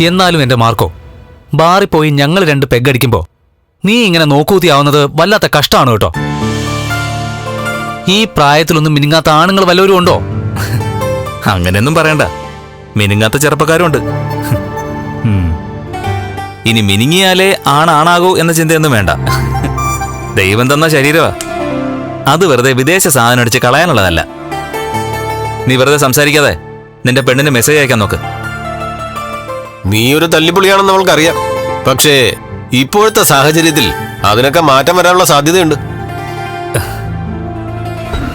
എന്നാലും എന്റെ മാർക്കോ ബാറി പോയി ഞങ്ങൾ രണ്ട് പെഗടിക്കുമ്പോ നീ ഇങ്ങനെ നോക്കൂത്തിയാവുന്നത് വല്ലാത്ത കഷ്ടമാണ് കേട്ടോ. ഈ പ്രായത്തിലൊന്നും മിനുങ്ങാത്ത ആണുങ്ങൾ വല്ലവരും ഉണ്ടോ? അങ്ങനെയൊന്നും പറയണ്ട. മിനുങ്ങാത്ത ചെറുപ്പക്കാരുണ്ട്. ഇനി മിനുങ്ങിയാലേ ആണാണാകൂ എന്ന ചിന്തയൊന്നും വേണ്ട. ദൈവം തന്ന ശരീരമാ. അത് വെറുതെ വിദേശ സാധനം അടിച്ച് കളയാനുള്ളതല്ല. നീ വെറുതെ സംസാരിക്കാതെ നിന്റെ പെണ്ണിന് മെസ്സേജ് അയക്കാൻ നോക്ക്. നീ ഒരു തല്ലിപ്പൊളിയാണെന്ന് നമ്മൾക്കറിയാം പക്ഷേ ഇപ്പോഴത്തെ സാഹചര്യത്തിൽ അതിനൊക്കെ മാറ്റം വരാനുള്ള സാധ്യതയുണ്ട്.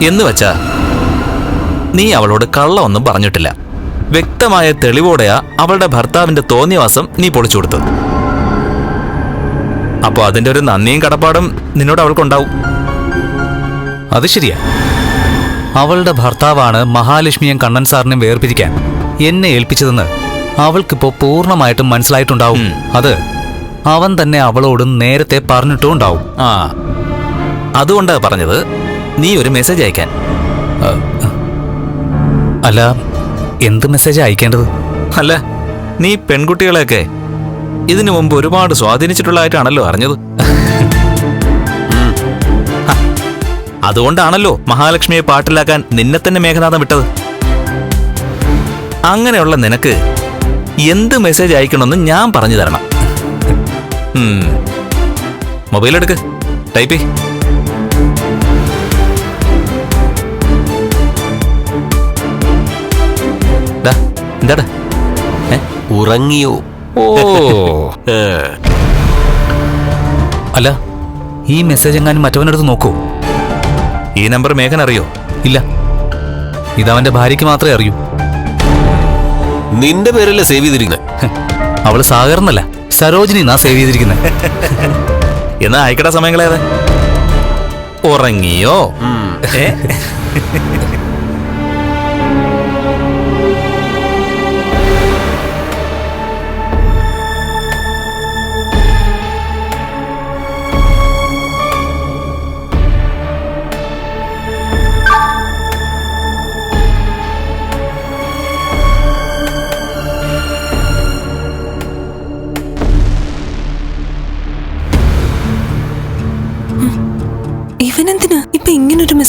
എന്ന് വെച്ചാ നീ അവളോട് കള്ളമൊന്നും പറഞ്ഞിട്ടില്ല. വ്യക്തമായ തെളിവോടെയാ അവളുടെ ഭർത്താവിന്റെ തോന്നിയവാസം നീ പൊളിച്ചു കൊടുത്തത്. അപ്പോ അതിന്റെ ഒരു നന്ദിയും കടപ്പാടും നിന്നോട് അവൾക്കുണ്ടാവും. അത് ശരിയാ. അവളുടെ ഭർത്താവാണ് മഹാലക്ഷ്മിയും കണ്ണൻ സാറിനെയും വേർപിരിക്കാൻ എന്നെ ഏൽപ്പിച്ചതെന്ന് അവൾക്കിപ്പോ പൂർണമായിട്ടും മനസ്സിലായിട്ടുണ്ടാവും. അത് അവൻ തന്നെ അവളോട് നേരത്തെ പറഞ്ഞിട്ടും ഉണ്ടാവും ആ. അതുകൊണ്ടാ പറഞ്ഞത്. നീ ഒരു മെസ്സേജ് അയക്കാൻ. അല്ല എന്ത് മെസ്സേജ് അയക്കേണ്ടത്? അല്ല നീ പെൺകുട്ടികളെയൊക്കെ ഇതിനു മുമ്പ് ഒരുപാട് സ്വാധീനിച്ചിട്ടുള്ളതായിട്ടാണല്ലോ അറിഞ്ഞത്. അതുകൊണ്ടാണല്ലോ മഹാലക്ഷ്മിയെ പാട്ടിലാക്കാൻ നിന്നെ തന്നെ മേഘനാഥം വിട്ടത്. അങ്ങനെയുള്ള നിനക്ക് എന്ത് മെസ്സേജ് അയക്കണമെന്ന് ഞാൻ പറഞ്ഞു തരണം. മൊബൈൽ എടുക്ക്. ടൈപ്പ് എന്താടാ? ഉറങ്ങിയോ? ഓ. അല്ല ഈ മെസ്സേജ് എങ്ങാനും മറ്റവനടുത്ത് നോക്കൂ. ഈ നമ്പർ മേഘൻ അറിയോ? ഇല്ല. ഇതവന്റെ ഭാര്യയ്ക്ക് മാത്രമേ അറിയൂ. നിന്റെ പേരല്ലേ സേവ് ചെയ്തിരിക്കുന്നത് അവൾ സാഗർന്നല്ല സരോജിനി നാ സേവ് ചെയ്തിരിക്കുന്നത് എന്നാ ആയിക്കട്ടെ സമയങ്ങളേത്? ഉറങ്ങിയോ? ഏ?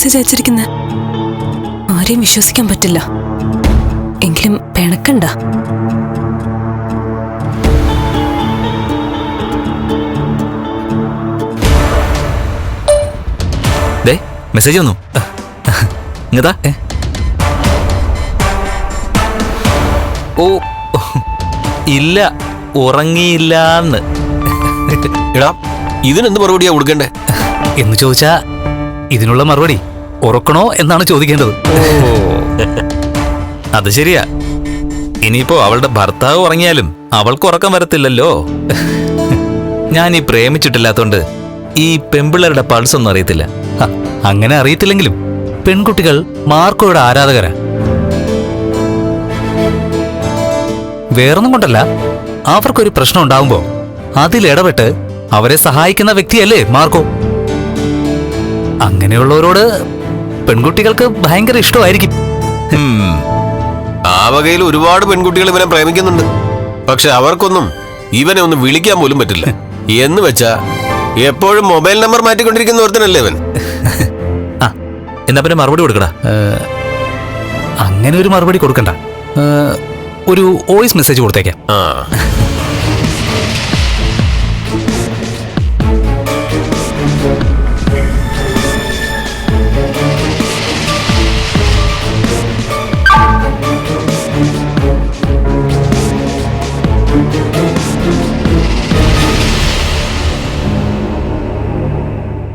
മെസ്സേജ് അയച്ചിരിക്കുന്നത് ആരെയും വിശ്വസിക്കാൻ പറ്റില്ല. എങ്കിലും പിണക്കണ്ട. മെസ്സേജ് വന്നു. ഇങ്ങതാ. ഓ ഇല്ല ഉറങ്ങിയില്ലാന്ന്. ഇടാ ഇതിനെന്ത് മറുപടിയാ കൊടുക്കണ്ടേ? എന്ന് ചോദിച്ചാ ഇതിനുള്ള മറുപടി ഉറക്കണോ എന്നാണ് ചോദിക്കേണ്ടത്. അത് ശരിയാ. ഇനിയിപ്പോ അവളുടെ ഭർത്താവ് ഉറങ്ങിയാലും അവൾക്ക് ഉറക്കം വരത്തില്ലല്ലോ. ഞാൻ ഈ പ്രേമിച്ചിട്ടില്ലാത്തോണ്ട് ഈ പെമ്പിള്ളേരുടെ പൾസ് ഒന്നും അറിയത്തില്ല. അങ്ങനെ അറിയത്തില്ലെങ്കിലും പെൺകുട്ടികൾ മാർക്കോയുടെ ആരാധകരാ. വേറൊന്നും കൊണ്ടല്ല അവർക്കൊരു പ്രശ്നം ഉണ്ടാവുമ്പോ അതിലിടപെട്ട് അവരെ സഹായിക്കുന്ന വ്യക്തിയല്ലേ മാർക്കോ? അങ്ങനെയുള്ളവരോട് പെൺകുട്ടികൾക്ക് ഭയങ്കര ഇഷ്ടമായിരിക്കും. ആ വകയിൽ ഒരുപാട് പെൺകുട്ടികൾ ഇവനെ പ്രേമിക്കുന്നുണ്ട്. പക്ഷെ അവർക്കൊന്നും ഇവനെ ഒന്ന് വിളിക്കാൻ പോലും പറ്റില്ല. എന്ന് വെച്ചാ എപ്പോഴും മൊബൈൽ നമ്പർ മാറ്റിക്കൊണ്ടിരിക്കുന്ന ഒരുത്തനല്ലേ ഇവൻ? ആ എന്നാ പിന്നെ മറുപടി കൊടുക്കടാ. അങ്ങനെ ഒരു മറുപടി കൊടുക്കണ്ട. ഒരു വോയിസ് മെസ്സേജ് കൊടുത്തേക്കാം. ആ.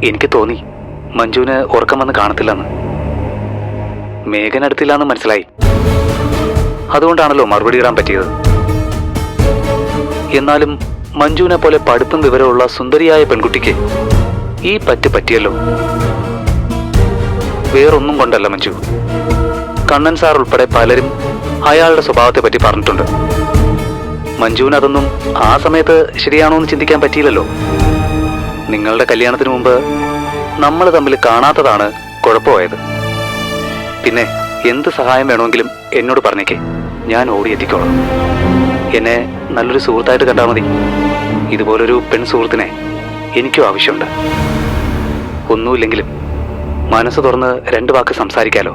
എനിക്ക് തോന്നി. മഞ്ജുവിന് ഉറക്കം വന്ന് കാണത്തില്ലെന്ന്. മേഘൻ അടുത്തില്ലാന്ന് മനസ്സിലായി. അതുകൊണ്ടാണല്ലോ മറുപടി ഇടാൻ പറ്റിയത്. എന്നാലും മഞ്ജുവിനെ പോലെ പഠിപ്പും വിവരമുള്ള സുന്ദരിയായ പെൺകുട്ടിക്ക് ഈ പറ്റ് പറ്റിയല്ലോ. വേറൊന്നും കൊണ്ടല്ല മഞ്ജു. കണ്ണൻ സാർ ഉൾപ്പെടെ പലരും അയാളുടെ സ്വഭാവത്തെ പറ്റി പറഞ്ഞിട്ടുണ്ട്. മഞ്ജുവിന് അതൊന്നും ആ സമയത്ത് ശരിയാണോ എന്ന് ചിന്തിക്കാൻ പറ്റിയില്ലല്ലോ. നിങ്ങളുടെ കല്യാണത്തിന് മുമ്പ് നമ്മൾ തമ്മിൽ കാണാത്തതാണ് കുഴപ്പമായത്. പിന്നെ എന്ത് സഹായം വേണമെങ്കിലും എന്നോട് പറഞ്ഞേക്കേ. ഞാൻ ഓടിയെത്തിക്കോളാം എന്നെ നല്ലൊരു സുഹൃത്തായിട്ട് കണ്ടാൽ മതി. ഇതുപോലൊരു പെൺ സുഹൃത്തിനെ എനിക്കും ആവശ്യമുണ്ട്. ഒന്നുമില്ലെങ്കിലും മനസ്സ് തുറന്ന് രണ്ട് വാക്ക് സംസാരിക്കാലോ.